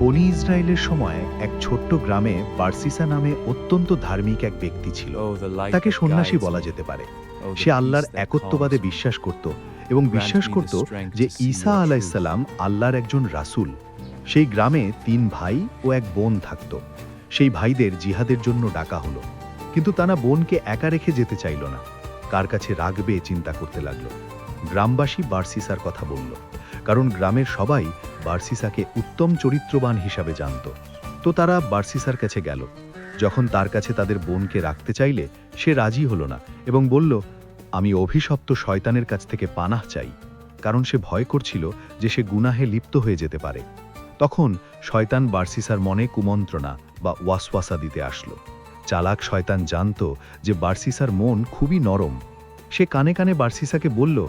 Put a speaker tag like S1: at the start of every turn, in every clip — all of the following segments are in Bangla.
S1: বনি ইসরায়েলের সময় এক ছোট্ট গ্রামে বার্সিসা নামে অত্যন্ত ধার্মিক এক ব্যক্তি ছিল।
S2: তাকে
S1: তাকে সন্ন্যাসী বলা যেতে পারে। সে
S2: সে
S1: আল্লাহর একত্ববাদে
S2: একত্ববাদে
S1: বিশ্বাস করত এবং বিশ্বাস করত যে ঈসা আলাইসাল্লাম আল্লাহর একজন রাসূল। সেই গ্রামে তিন ভাই ও এক বোন থাকত। সেই ভাইদের জিহাদের জন্য ডাকা হলো। কিন্তু তারা বোনকে একা রেখে যেতে চাইল না। কার কাছে রাখবে চিন্তা করতে লাগল। গ্রামবাসী বার্সিসার কথা বলল, কারণ গ্রামের সবাই বার্সিসাকে উত্তম চরিত্রবান হিসাবে জানত। তো তারা বার্সিসার কাছে গেল। যখন তার কাছে তাদের বোনকে রাখতে চাইলে, সে রাজি হলো না এবং বলল, আমি অভিশপ্ত শয়তানের কাছ থেকে পানাহ চাই। কারণ সে ভয় করছিল যে সে গুনাহে লিপ্ত হয়ে যেতে পারে। তখন শয়তান বার্সিসার মনে কুমন্ত্রণা বা ওয়াসওয়াসা দিতে আসলো। চালাক শয়তান জানত যে বার্সিসার মন খুবই নরম। সে কানে কানে বার্সিসাকে বলল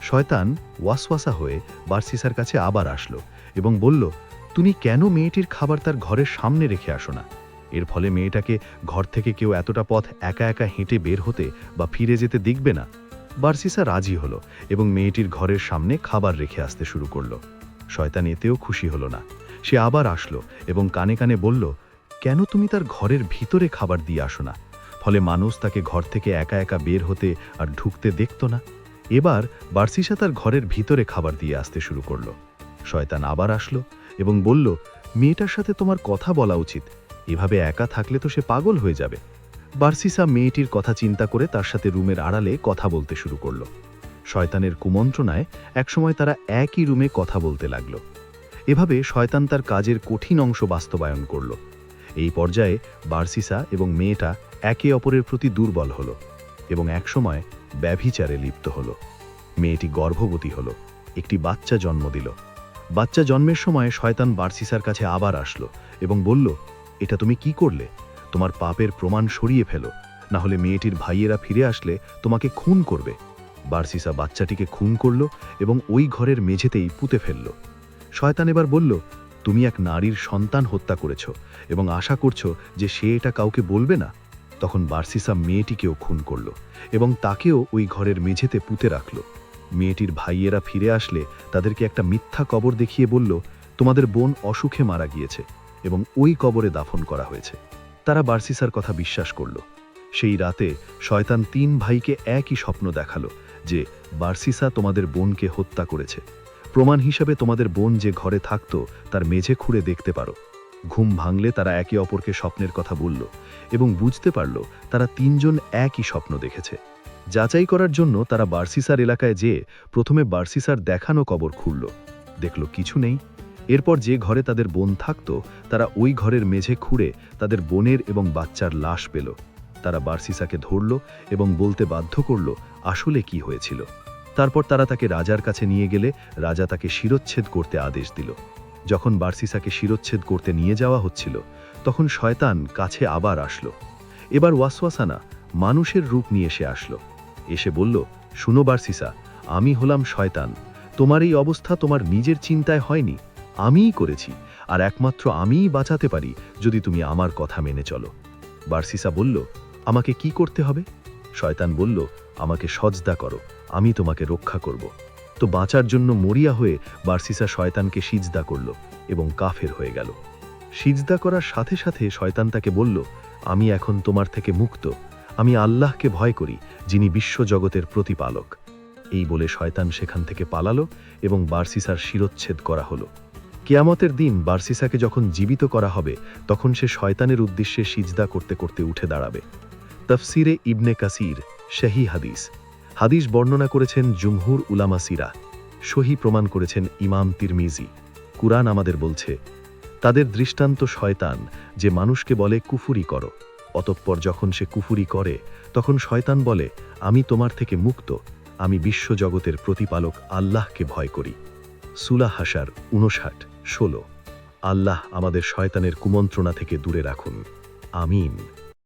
S1: শয়তান ওয়াসওয়াসা হয়ে বার্সিসার কাছে আবার আসলো এবং বলল, তুমি কেন মেয়েটির খাবার তার ঘরের সামনে রেখে আসো না? এর ফলে মেয়েটাকে ঘর থেকে কেউ এতটা পথ একা একা হেঁটে বের হতে বা ফিরে যেতে দেখবে না। বার্সিসা রাজি হলো এবং মেয়েটির ঘরের সামনে খাবার রেখে আসতে শুরু করল। শয়তান এতেও খুশি হলো না। সে আবার আসলো এবং কানে কানে বলল, কেন তুমি তার ঘরের ভিতরে খাবার দিয়ে আসো না? ফলে মানুষ তাকে ঘর থেকে একা একা বের হতে আর ঢুকতে দেখতো না? এবার বার্সিসা তার ঘরের ভিতরে খাবার দিয়ে আসতে শুরু করল। শয়তান আবার আসলো এবং বলল, মেয়েটার সাথে তোমার কথা বলা উচিত। এভাবে একা থাকলে তো সে পাগল হয়ে যাবে। বার্সিসা মেয়েটির কথা চিন্তা করে তার সাথে রুমের আড়ালে কথা বলতে শুরু করল। শয়তানের কুমন্ত্রণায় একসময় তারা একই রুমে কথা বলতে লাগল। এভাবে শয়তান তার কাজের কঠিন অংশ বাস্তবায়ন করল। এই পর্যায়ে বার্সিসা এবং মেয়েটা একে অপরের প্রতি দুর্বল হল এবং একসময় ব্যভিচারে লিপ্ত হলো। মেয়েটি গর্ভবতী হলো। একটি বাচ্চা জন্ম দিল। বাচ্চা জন্মের সময় শয়তান বার্সিসার কাছে আবার আসলো এবং বলল, এটা তুমি কি করলে? তোমার পাপের প্রমাণ সরিয়ে ফেলো। না হলে মেয়েটির ভাইয়েরা ফিরে আসলে তোমাকে খুন করবে। বার্সিসা বাচ্চাটিকে খুন করল এবং ওই ঘরের মেঝেতেই পুঁতে ফেলল। শয়তান এবার বলল, তুমি এক নারীর সন্তান হত্যা করেছ এবং আশা করছ যে সে এটা কাউকে বলবে না? তখন বার্সিসা মেয়েটিকেও খুন করল এবং তাকেও ওই ঘরের মেঝেতে পুঁতে রাখল। মেয়েটির ভাইয়েরা ফিরে আসলে তাদেরকে একটা মিথ্যা কবর দেখিয়ে বলল, তোমাদের বোন অসুখে মারা গিয়েছে এবং ওই কবরে দাফন করা হয়েছে। তারা বার্সিসার কথা বিশ্বাস করল। সেই রাতে শয়তান তিন ভাইকে একই স্বপ্ন দেখাল যে বার্সিসা তোমাদের বোনকে হত্যা করেছে। প্রমাণ হিসাবে তোমাদের বোন যে ঘরে থাকতো, তার মেঝে খুঁড়ে দেখতে পারো। ঘুম ভাঙলে তারা একে অপরকে স্বপ্নের কথা বলল এবং বুঝতে পারল তারা তিনজন একই স্বপ্ন দেখেছে। যাচাই করার জন্য তারা বার্সিসার এলাকায় যেয়ে প্রথমে বার্সিসার দেখানো কবর খুঁড়ল দেখল কিছু নেই। এরপর যে ঘরে তাদের বোন থাকত, তারা ওই ঘরের মেঝে খুঁড়ে তাদের বোনের এবং বাচ্চার লাশ পেল। তারা বার্সিসাকে ধরল এবং বলতে বাধ্য করল, আসলে কি হয়েছিল? তারপর তারা তাকে রাজার কাছে নিয়ে গেলে রাজা তাকে শিরচ্ছেদ করতে আদেশ দিল। যখন বার্সিসাকে শিরচ্ছেদ করতে নিয়ে যাওয়া হচ্ছিল, তখন শয়তান কাছে আবার আসলো। এবার ওয়াসওয়াসানা মানুষের রূপ নিয়ে এসে আসলো। এসে বলল, শুনো বার্সিসা, আমি হলাম শয়তান। তোমার এই অবস্থা তোমার নিজের চিন্তায় হয়নি। আমিই করেছি, আর একমাত্র আমিই বাঁচাতে পারি যদি তুমি আমার কথা মেনে চলো। বার্সিসা বলল, আমাকে কি করতে হবে? শয়তান বলল, আমাকে সজদা করো, আমি তোমাকে রক্ষা করব। তো বাঁচার জন্য মরিয়া হয়ে বার্সিসা শয়তানকে সিজদা করল এবং কাফের হয়ে গেল। সিজদা করার সাথে সাথে শয়তান তাকে বলল, আমি এখন তোমার থেকে মুক্ত। আমি আল্লাহকে ভয় করি, যিনি বিশ্বজগতের প্রতিপালক। এই বলে শয়তান সেখান থেকে পালালো এবং বার্সিসার শিরোচ্ছেদ করা হলো। কেয়ামতের দিন বার্সিসাকে যখন জীবিত করা হবে, তখন সে শয়তানের উদ্দেশ্যে সিজদা করতে করতে উঠে দাঁড়াবে। তফসিরে ইবনে কাসির, শাহী হাদিস। হাদিস বর্ণনা করেছেন জুমহুর উলামা সিরা। সহি প্রমাণ করেছেন ইমাম তিরমিজি। কুরআন আমাদের বলছে, তাদের দৃষ্টান্ত শয়তান যে মানুষকে বলে কুফুরি করো, অতঃপর যখন সে কুফুরি করে, তখন শয়তান বলে, আমি তোমার থেকে মুক্ত, আমি বিশ্বজগতের প্রতিপালক আল্লাহকে ভয় করি। সুলা হাসার উনষাট ষোলো। আল্লাহ আমাদের শয়তানের কুমন্ত্রণা থেকে দূরে রাখুন। আমিন।